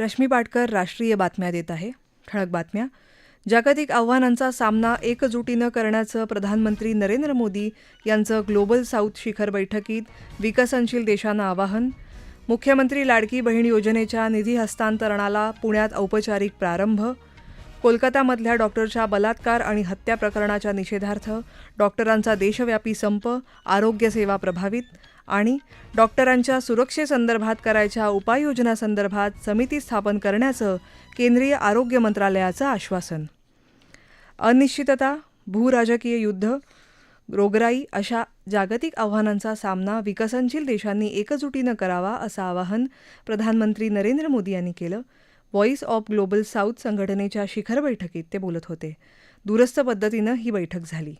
रश्मी पाटकर राष्ट्रीय बातम्या देत आहे. ठळक बातम्या. जागतिक आव्हानांचा सामना एकजुटीनं करण्याचं प्रधानमंत्री नरेंद्र मोदी यांचं ग्लोबल साऊथ शिखर बैठकीत विकसनशील देशांना आवाहन. मुख्यमंत्री लाडकी बहीण योजनेच्या निधी हस्तांतरणाला पुण्यात औपचारिक प्रारंभ. कोलकातामधल्या डॉक्टरच्या बलात्कार आणि हत्या प्रकरणाच्या निषेधार्थ डॉक्टरांचा देशव्यापी संप आरोग्यसेवा प्रभावित. आणि डॉक्टरांच्या सुरक्षेसंदर्भात करायच्या उपाययोजनासंदर्भात समिती स्थापन करण्याचं केंद्रीय आरोग्य मंत्रालयाचं आश्वासन. अनिश्चितता भूराजकीय युद्ध रोगराई अशा जागतिक आव्हानांचा सामना विकसनशील देशांनी एकजुटीनं करावा असं आवाहन प्रधानमंत्री नरेंद्र मोदी यांनी केलं. व्हॉईस ऑफ ग्लोबल साऊथ संघटनेच्या शिखर बैठकीत ते बोलत होते. दूरस्थ पद्धतीनं ही बैठक झाली.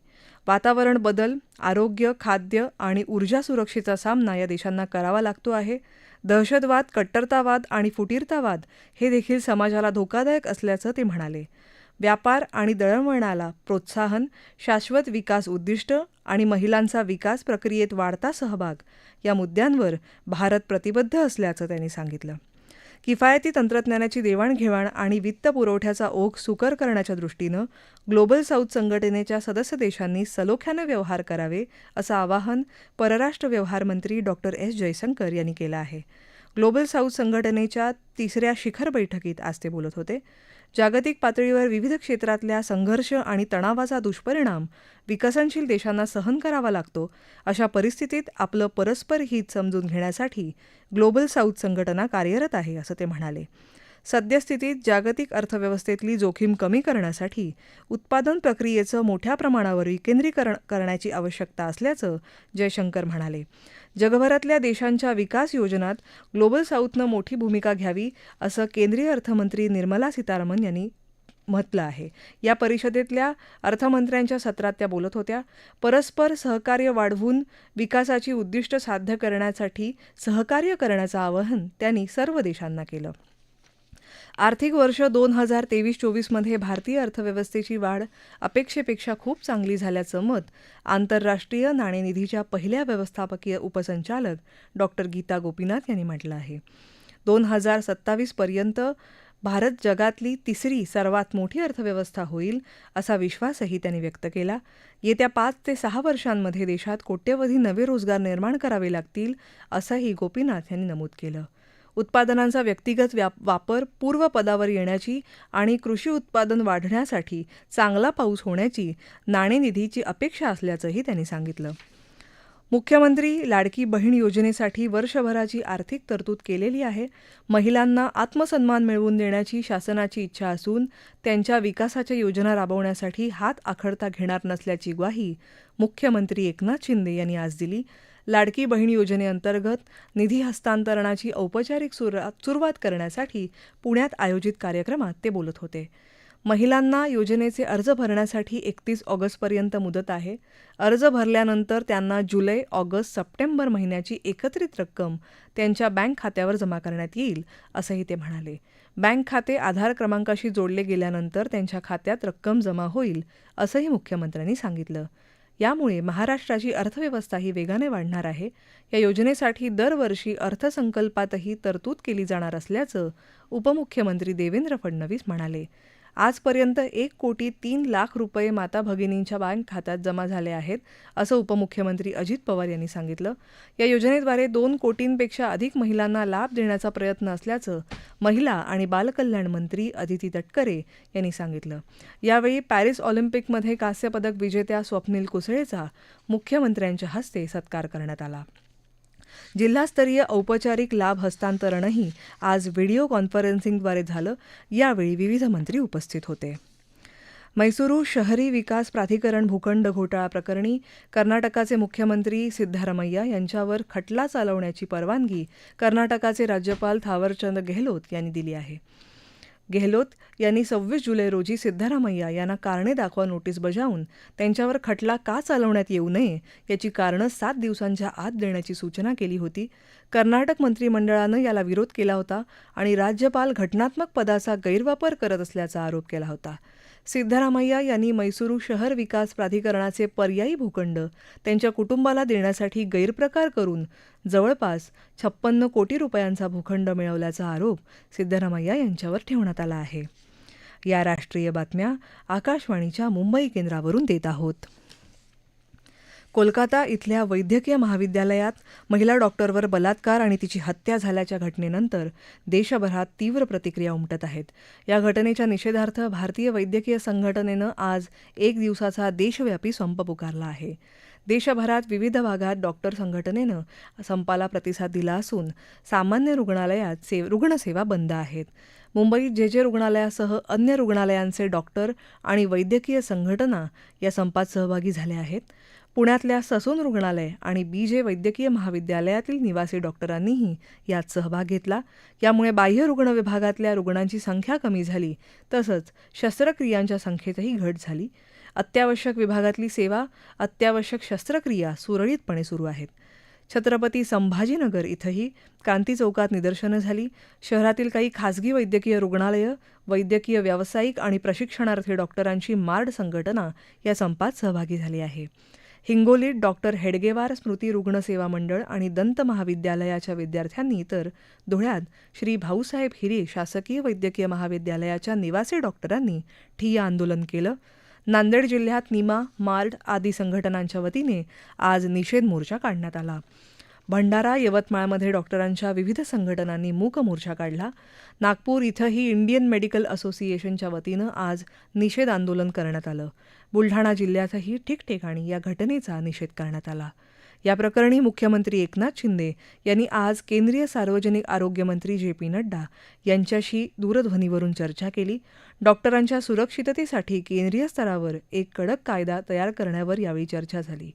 वातावरण बदल आरोग्य खाद्य आणि ऊर्जा सुरक्षेचा सामना या देशांना करावा लागतो आहे. दहशतवाद कट्टरतावाद आणि फुटीरतावाद हे देखील समाजाला धोकादायक असल्याचं ते म्हणाले. व्यापार आणि दळणवळणाला प्रोत्साहन शाश्वत विकास उद्दिष्ट आणि महिलांचा विकास प्रक्रियेत वाढता सहभाग या मुद्द्यांवर भारत प्रतिबद्ध असल्याचं त्यांनी सांगितलं. किफायती तंत्रज्ञानाची देवाणघेवाण आणि वित्त पुरवठ्याचा ओघ सुकर करण्याच्या दृष्टीनं ग्लोबल साऊथ संघटनेच्या सदस्य देशांनी सलोख्यानं व्यवहार करावे असं आवाहन परराष्ट्र व्यवहार मंत्री डॉक्टर एस. जयशंकर यांनी केलं आहे. ग्लोबल साऊथ संघटनेच्या तिसऱ्या शिखर बैठकीत आज ते बोलत होते. जागतिक पातळीवर विविध क्षेत्रातल्या संघर्ष आणि तणावाचा दुष्परिणाम विकसनशील देशांना सहन करावा लागतो अशा परिस्थितीत आपलं परस्पर हित समजून घेण्यासाठी ग्लोबल साऊथ संघटना कार्यरत आहे असं ते म्हणाले. सद्यस्थितीत जागतिक अर्थव्यवस्थेतली जोखीम कमी करण्यासाठी उत्पादन प्रक्रियेचं मोठ्या प्रमाणावर विकेंद्रीकरण करण्याची आवश्यकता असल्याचं जयशंकर म्हणाले. जगभरातल्या देशांच्या विकास योजनात ग्लोबल साऊथनं मोठी भूमिका घ्यावी असं केंद्रीय अर्थमंत्री निर्मला सीतारामन यांनी म्हटलं आहे. या परिषदेतल्या अर्थमंत्र्यांच्या सत्रात त्या बोलत होत्या परस्पर सहकार्य वाढवून विकासाची उद्दिष्ट साध्य करण्यासाठी सहकार्य करण्याचं आवाहन त्यांनी सर्व देशांना केलं. आर्थिक वर्ष दोन हजार तेवीस चोवीसमध्ये भारतीय अर्थव्यवस्थेची वाढ अपेक्षेपेक्षा खूप चांगली झाल्याचं मत आंतरराष्ट्रीय नाणेनिधीच्या पहिल्या व्यवस्थापकीय उपसंचालक डॉक्टर गीता गोपीनाथ यांनी म्हटलं आहे. दोन हजार सत्तावीसपर्यंत भारत जगातली तिसरी सर्वात मोठी अर्थव्यवस्था होईल असा विश्वासही त्यांनी व्यक्त केला. येत्या पाच ते सहा वर्षांमध्ये देशात कोट्यवधी नवे रोजगार निर्माण करावे लागतील असंही गोपीनाथ यांनी नमूद केलं. उत्पादनांचा व्यक्तिगत व्याप वापर पूर्वपदावर येण्याची आणि कृषी उत्पादन वाढण्यासाठी चांगला पाऊस होण्याची नाणेनिधीची अपेक्षा असल्याचंही त्यांनी सांगितलं. मुख्यमंत्री लाडकी बहीण योजनेसाठी वर्षभराची आर्थिक तरतूद केलेली आहे. महिलांना आत्मसन्मान मिळवून देण्याची शासनाची इच्छा असून त्यांच्या विकासाच्या योजना राबवण्यासाठी हात आखडता घेणार नसल्याची ग्वाही मुख्यमंत्री एकनाथ शिंदे यांनी आज दिली. लाडकी बहीण योजनेअंतर्गत निधी हस्तांतरणाची औपचारिक सुरुवात करण्यासाठी पुण्यात आयोजित कार्यक्रमात ते बोलत होते. महिलांना योजनेचे अर्ज भरण्यासाठी एकतीस ऑगस्टपर्यंत मुदत आहे. अर्ज भरल्यानंतर त्यांना जुलै ऑगस्ट सप्टेंबर महिन्याची एकत्रित रक्कम त्यांच्या बँक खात्यावर जमा करण्यात येईल असंही ते म्हणाले. बँक खाते आधार क्रमांकाशी जोडले गेल्यानंतर त्यांच्या खात्यात रक्कम जमा होईल असंही मुख्यमंत्र्यांनी सांगितलं. यामुळे महाराष्ट्राची अर्थव्यवस्थाही वेगाने वाढणार आहे. या योजनेसाठी दरवर्षी अर्थसंकल्पातही तरतूद केली जाणार असल्याचं उपमुख्यमंत्री देवेंद्र फडणवीस म्हणाले. आजपर्यंत एक कोटी तीन लाख रुपये माता भगिनींच्या बँक खात्यात जमा झाले आहेत असं उपमुख्यमंत्री अजित पवार यांनी सांगितलं. या योजनेद्वारे दोन कोटींपेक्षा अधिक महिलांना लाभ देण्याचा प्रयत्न असल्याचं महिला आणि बालकल्याण मंत्री अदिती तटकरे यांनी सांगितलं. यावेळी पॅरिस ऑलिम्पिकमध्ये कांस्यपदक विजेत्या स्वप्नील कुसळेचा मुख्यमंत्र्यांच्या हस्ते सत्कार करण्यात आला. जिल्हास्तरीय औपचारिक लाभ हस्तांतरणही आज व्हिडिओ कॉन्फरन्सिंगद्वारे झालं. यावेळी विविध मंत्री उपस्थित होते. मैसुरू शहरी विकास प्राधिकरण भूखंड घोटाळा प्रकरणी कर्नाटकाचे मुख्यमंत्री सिद्धरामय्या यांच्यावर खटला चालवण्याची परवानगी कर्नाटकाचे राज्यपाल थावरचंद गेहलोत यांनी दिली आहे. गेहलोत यांनी सव्वीस जुलै रोजी सिद्धरामय्या यांना कारणे दाखवा नोटीस बजावून त्यांच्यावर खटला का चालवण्यात येऊ नये याची कारणं सात दिवसांच्या आत देण्याची सूचना केली होती. कर्नाटक मंत्रिमंडळानं याला विरोध केला होता आणि राज्यपाल घटनात्मक पदाचा गैरवापर करत असल्याचा आरोप केला होता. सिद्धरामय्या यांनी मैसुरू शहर विकास प्राधिकरणाचे पर्यायी भूखंड त्यांच्या कुटुंबाला देण्यासाठी गैरप्रकार करून जवळपास छप्पन्न कोटी रुपयांचा भूखंड मिळवल्याचा आरोप सिद्धरामय्या यांच्यावर ठेवण्यात आला आहे. या राष्ट्रीय बातम्या आकाशवाणीच्या मुंबई केंद्रावरून देत आहोत. कोलकाता इथल्या वैद्यकीय महाविद्यालयात महिला डॉक्टरवर बलात्कार आणि तिची हत्या झाल्याच्या घटनेनंतर देशभरात तीव्र प्रतिक्रिया उमटत आहेत. या घटनेच्या निषेधार्थ भारतीय वैद्यकीय संघटनेनं आज एक दिवसाचा देशव्यापी संप पुकारला आहे. देशभरात विविध भागात डॉक्टर संघटनेनं संपाला प्रतिसाद दिला असून सामान्य रुग्णालयात से रुग्णसेवा बंद आहेत. मुंबईत जे जे रुग्णालयासह अन्य रुग्णालयांचे डॉक्टर आणि वैद्यकीय संघटना या संपात सहभागी झाल्या आहेत. पुण्यातल्या ससून रुग्णालय आणि बी जे वैद्यकीय महाविद्यालयातील निवासी डॉक्टरांनीही यात सहभाग घेतला. यामुळे बाह्य रुग्ण विभागातल्या रुग्णांची संख्या कमी झाली तसंच शस्त्रक्रियांच्या संख्येतही घट झाली. अत्यावश्यक विभागातली सेवा अत्यावश्यक शस्त्रक्रिया सुरळीतपणे सुरू आहेत. छत्रपती संभाजीनगर इथंही क्रांती चौकात निदर्शनं झाली. शहरातील काही खासगी वैद्यकीय रुग्णालयं वैद्यकीय व्यावसायिक आणि प्रशिक्षणार्थी डॉक्टरांची मार्ड संघटना या संपात सहभागी झाली आहे. हिंगोलीत डॉक्टर हेडगेवार स्मृती रुग्ण सेवा मंडळ आणि दंत महाविद्यालयाच्या विद्यार्थ्यांनी तर धुळ्यात श्री भाऊसाहेब हिरे शासकीय वैद्यकीय महाविद्यालयाच्या निवासी डॉक्टरांनी ठिय्या आंदोलन केलं. नांदेड जिल्ह्यात निमा मार्ड आदी संघटनांच्या वतीने आज निषेध मोर्चा काढण्यात आला. भंडारा यवतमाळमध्ये डॉक्टरांच्या विविध संघटनांनी मूक मोर्चा काढला. नागपूर इथंही इंडियन मेडिकल असोसिएशनच्या वतीनं आज निषेध आंदोलन करण्यात आलं. बुलढाणा जिल्ह्यातही ठिकठिकाणी या घटनेचा निषेध करण्यात आला. या प्रकरणी मुख्यमंत्री एकनाथ शिंदे यांनी आज केंद्रीय सार्वजनिक आरोग्यमंत्री जे पी नड्डा यांच्याशी दूरध्वनीवरून चर्चा केली. डॉक्टरांच्या सुरक्षिततेसाठी केंद्रीय स्तरावर एक कडक कायदा तयार करण्यावर यावेळी चर्चा झाली.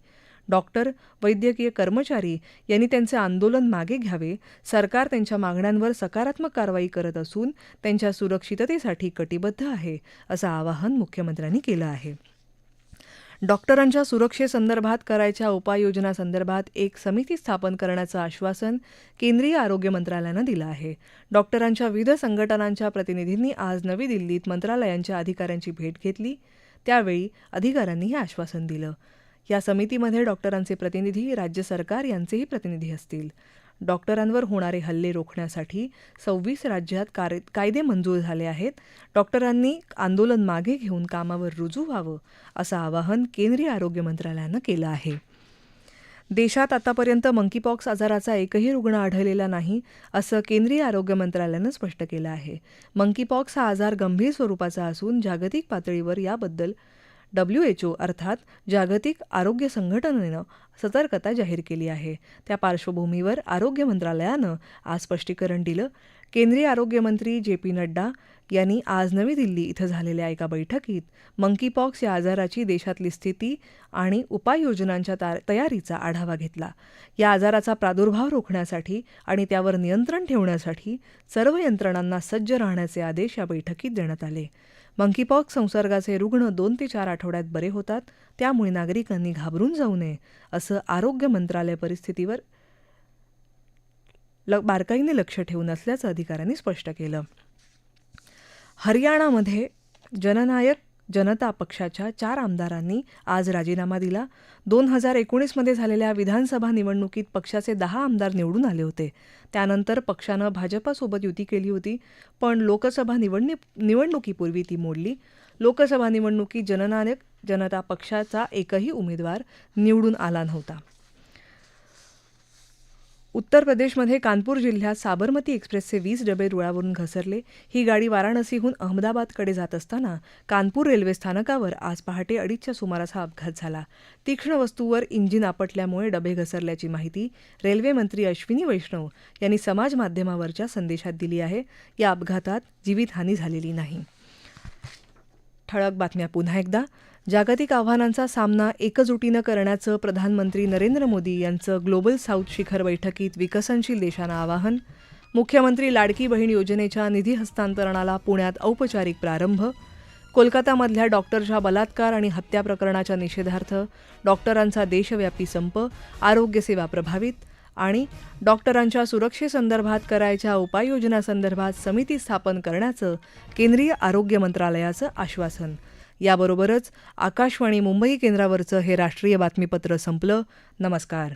डॉक्टर वैद्यकीय कर्मचारी यांनी त्यांचे आंदोलन मागे घ्यावे. सरकार त्यांच्या मागण्यांवर सकारात्मक कारवाई करत असून त्यांच्या सुरक्षिततेसाठी कटिबद्ध आहे असं आवाहन मुख्यमंत्र्यांनी केलं आहे. डॉक्टरांच्या सुरक्षेसंदर्भात करायच्या उपाययोजनासंदर्भात एक समिती स्थापन करण्याचं आश्वासन केंद्रीय आरोग्य मंत्रालयानं दिलं आहे. डॉक्टरांच्या विविध संघटनांच्या प्रतिनिधींनी आज नवी दिल्लीत मंत्रालयांच्या अधिकाऱ्यांची भेट घेतली. त्यावेळी अधिकाऱ्यांनी हे आश्वासन दिलं. या समितीमध्ये डॉक्टरांचे प्रतिनिधी राज्य सरकार यांचेही प्रतिनिधी असतील. डॉक्टरांवर होणारे हल्ले रोखण्यासाठी सव्वीस राज्यात कार कायदे मंजूर झाले आहेत. डॉक्टरांनी आंदोलन मागे घेऊन कामावर रुजू व्हावं असं आवाहन केंद्रीय आरोग्य मंत्रालयानं केलं आहे. देशात आतापर्यंत मंकीपॉक्स आजाराचा एकही रुग्ण आढळलेला नाही असं केंद्रीय आरोग्य मंत्रालयानं स्पष्ट केलं आहे. मंकीपॉक्स हा आजार गंभीर स्वरूपाचा असून जागतिक पातळीवर याबद्दल डब्ल्यू एच ओ अर्थात जागतिक आरोग्य संघटनेनं सतर्कता जाहीर केली आहे. त्या पार्श्वभूमीवर आरोग्य मंत्रालयानं आज स्पष्टीकरण दिलं. केंद्रीय आरोग्यमंत्री जे पी नड्डा यांनी आज नवी दिल्ली इथं झालेल्या एका बैठकीत मंकीपॉक्स या आजाराची देशातली स्थिती आणि उपाययोजनांच्या तयारीचा आढावा घेतला. या आजाराचा प्रादुर्भाव रोखण्यासाठी आणि त्यावर नियंत्रण ठेवण्यासाठी सर्व यंत्रणांना सज्ज राहण्याचे आदेश या बैठकीत देण्यात आले. मंकीपॉक्स संसर्गाचे रुग्ण दोन ते चार आठवड्यात बरे होतात त्यामुळे नागरिकांनी घाबरून जाऊ नये असं आरोग्य मंत्रालय परिस्थितीवर ल बारकाईने लक्ष ठेवून असल्याचं अधिकाऱ्यांनी स्पष्ट केलं. हरियाणामध्ये जननायक जनता पक्षाच्या चार आमदारांनी आज राजीनामा दिला. दोन हजार एकोणीसमध्ये झालेल्या विधानसभा निवडणुकीत पक्षाचे दहा आमदार निवडून आले होते. त्यानंतर पक्षानं भाजपासोबत युती केली होती पण लोकसभा निवडणी निवडणुकीपूर्वी ती मोडली. लोकसभा निवडणुकीत जननायक जनता पक्षाचा एकही उमेदवार निवडून आला नव्हता. उत्तर प्रदेशमध्ये कानपूर जिल्ह्यात साबरमती एक्सप्रेसचे वीस डबे रुळावरून घसरले. ही गाडी वाराणसीहून अहमदाबादकडे जात असताना कानपूर रेल्वे स्थानकावर आज पहाटे अडीचच्या सुमारास हा अपघात झाला. तीक्ष्ण वस्तूवर इंजिन आपटल्यामुळे डबे घसरल्याची माहिती रेल्वे मंत्री अश्विनी वैष्णव यांनी समाज माध्यमावरच्या संदेशात दिली आहे. या अपघातात जीवितहानी झालेली नाही. ठळक बातम्या पुन्हा एकदा. जागतिक आव्हानांचा सामना एकजुटीनं करण्याचं प्रधानमंत्री नरेंद्र मोदी यांचं ग्लोबल साऊथ शिखर बैठकीत विकसनशील देशांना आवाहन. मुख्यमंत्री लाडकी बहीण योजनेच्या निधी हस्तांतरणाला पुण्यात औपचारिक प्रारंभ. कोलकातामधल्या डॉक्टरच्या बलात्कार आणि हत्या प्रकरणाच्या निषेधार्थ डॉक्टरांचा देशव्यापी संप. आरोग्यसेवा प्रभावित. आणि डॉक्टरांच्या सुरक्षेसंदर्भात करायच्या उपाययोजनासंदर्भात समिती स्थापन करण्याचं केंद्रीय आरोग्य मंत्रालयाचं आश्वासन. याबरोबरच आकाशवाणी मुंबई केंद्रावरचं हे राष्ट्रीय बातमीपत्र संपलं. नमस्कार.